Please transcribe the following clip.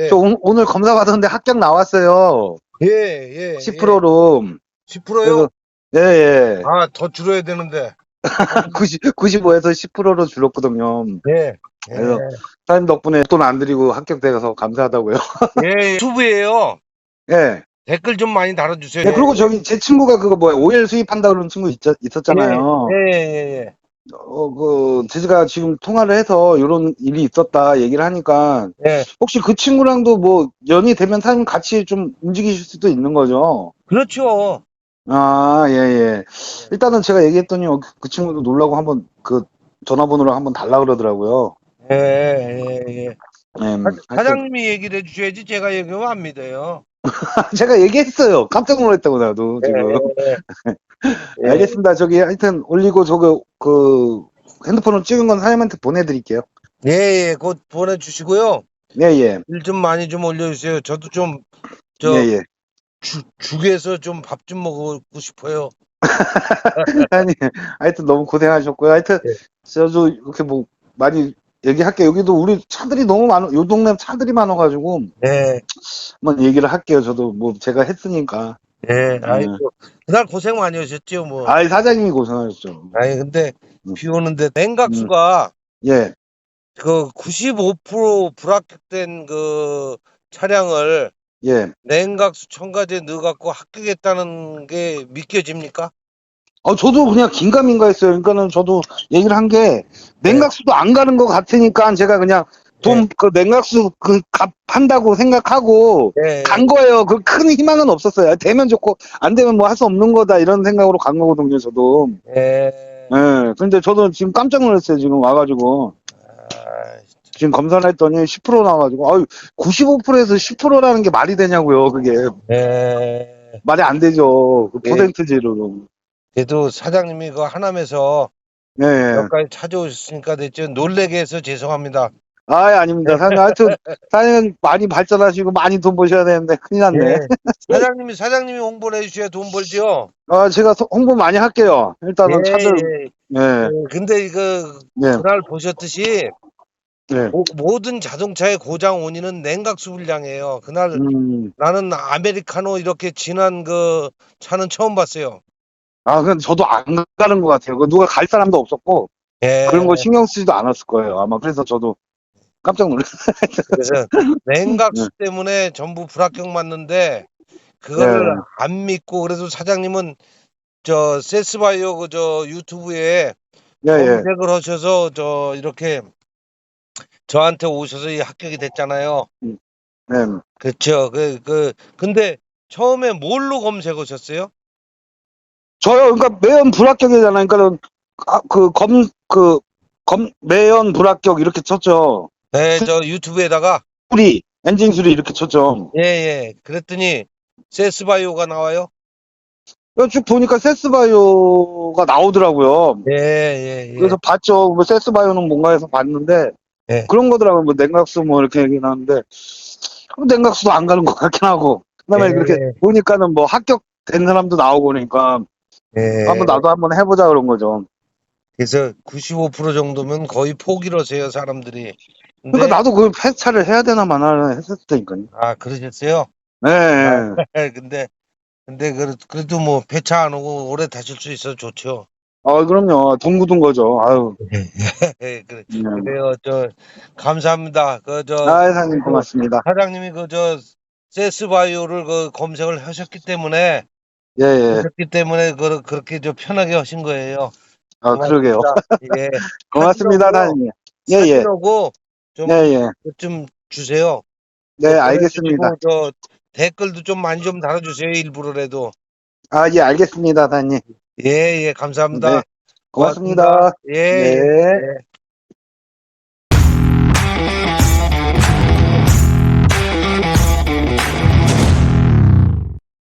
네. 저 오, 오늘 검사 받았는데 합격 나왔어요. 예, 예. 10%로. 10%요? 예, 예. 아, 더 줄여야 되는데. 90, 95에서 10%로 줄었거든요. 예. 그래서 사장님 덕분에 돈안 들이고 합격돼서 감사하다고요. 예, 예. 유튜브에요. 예. 댓글 좀 많이 달아주세요. 네, 그리고 저기 제 친구가 그거 뭐야, 오일 수입한다 그러는 친구 있, 있었잖아요. 예, 예, 예. 어, 그, 제가 지금 통화를 해서 이런 일이 있었다 얘기를 하니까 예. 혹시 그 친구랑도 뭐 연이 되면 사장님 같이 좀 움직이실 수도 있는 거죠? 그렇죠. 아, 예, 예. 일단은 제가 얘기했더니 어, 그 친구도 놀라고 한번 그 전화번호를 한번 달라 그러더라고요. 예, 예, 예. 예, 사- 하여튼 사장님이 얘기를 해주셔야지 제가 얘기하면 안 믿어요. 제가 얘기했어요. 깜짝 놀랐다고 나도 지금. 예, 예. 알겠습니다. 저기 하여튼 올리고 저거 그 핸드폰으로 찍은 건 사장님한테 보내드릴게요. 예, 예. 곧 보내주시고요. 예, 예. 일 좀 많이 좀 올려주세요. 저도 좀, 저, 예, 예. 죽, 죽에서 좀 밥 좀 먹고 싶어요. 아니, 하여튼 너무 고생하셨고요. 하여튼, 예. 저도 이렇게 뭐, 많이 얘기할게요. 여기도 우리 차들이 너무 많아, 요 동네 차들이 많아가지고, 예, 한번 얘기를 할게요. 저도 뭐, 제가 했으니까. 예. 아이고. 그날 고생 많이 하셨죠, 뭐. 아이, 사장님이 고생하셨죠. 아니, 근데 음. 비 오는데 냉각수가 예. 그 95% 불합격된 그 차량을 예. 냉각수 첨가제 넣어갖고 합격했다는 게 믿겨집니까? 어, 저도 그냥 긴가민가 했어요. 그러니까는 저도 얘기를 한 게, 냉각수도 안 가는 것 같으니까 제가 그냥 돈, 네. 그 냉각수 그값 한다고 생각하고, 예. 간 거예요. 그 큰 희망은 없었어요. 되면 좋고, 안 되면 뭐 할 수 없는 거다. 이런 생각으로 간 거거든요, 저도. 예. 예. 근데 저도 지금 깜짝 놀랐어요. 지금 와가지고. 아, 지금 검사를 했더니 10% 나와가지고, 아유, 95%에서 10%라는 게 말이 되냐고요. 그게. 예. 말이 안 되죠. 그 예. 퍼센트지로. 그래도 사장님이 그 하남에서 예. 예. 여기까지 찾아오셨으니까 됐죠. 놀래게 해서 죄송합니다. 아이, 아닙니다. 사장님, 하여튼, 사장님 많이 발전하시고 많이 돈 버셔야 되는데, 큰일 났네. 예. 사장님이 사장님이 홍보를 해주셔야 돈 벌죠. 아, 제가 소- 홍보 많이 할게요. 일단은 예, 차들, 예. 예, 예, 근데 이거 예, 그날 보셨듯이 예. 모- 모든 자동차의 고장 원인은 냉각수 불량이에요. 그날 음, 나는 아메리카노 이렇게 진한 그 차는 처음 봤어요. 아, 근데 저도 안 가는 것 같아요. 그 누가 갈 사람도 없었고, 예. 그런 거 신경 쓰지도 않았을 거예요. 아마 그래서 저도 깜짝 놀랐어요. 그래서 냉각수 때문에 전부 불합격 맞는데 그거를 네. 안 믿고 그래도 사장님은 저 세스바이오 그 저 유튜브에 예, 예. 검색을 하셔서 저 이렇게 저한테 오셔서 이 합격이 됐잖아요. 네. 그렇죠. 그 그 근데 처음에 뭘로 검색하셨어요? 저요, 그러니까 매연 불합격이잖아요. 그러니까 아, 그 검, 그, 검, 매연 불합격 이렇게 쳤죠. 네, 저 유튜브에다가 수리, 엔진 수리 이렇게 쳤죠. 예, 예. 그랬더니 세스바이오가 나와요. 쭉 보니까 세스바이오가 나오더라고요. 예, 예, 예. 그래서 봤죠. 뭐 세스바이오는 뭔가 해서 봤는데 예. 그런 거더라고요. 뭐 냉각수 뭐 이렇게 얘기 나는데 냉각수도 안 가는 것 같긴 하고 그다음에 예. 그렇게 보니까는 뭐 합격된 사람도 나오고 그러니까 예. 한번 나도 한번 해보자 그런 거죠. 그래서 95% 정도면 거의 포기를 하세요, 사람들이. 근데 그러니까 나도 그 폐차를 해야 되나 마나 했었다니까요. 아, 그러셨어요? 네. 예, 근데 근데 그래- 그래도 뭐 배차 안 오고 오래 타실 수 있어 좋죠. 아 그럼요. 돈 굳은 거죠. 아유. 예, 그래. 네. 그래요. 저 감사합니다. 그저 아 사장님 고맙습니다. 사장님이 그 저 세스바이오를 그 검색을 하셨기 때문에 예 예. 하셨기 때문에 그 그렇게 저 편하게 하신 거예요. 아 그러게요. 예. 고맙습니다 사장님. 예예. 사진하고 좀 예 예. 좀 주세요. 네 알겠습니다. 그리고 저 댓글도 좀 많이 좀 달아주세요. 일부러라도. 아 예 알겠습니다 사장님. 예, 예, 감사합니다. 네. 고맙습니다. 예. 네. 예.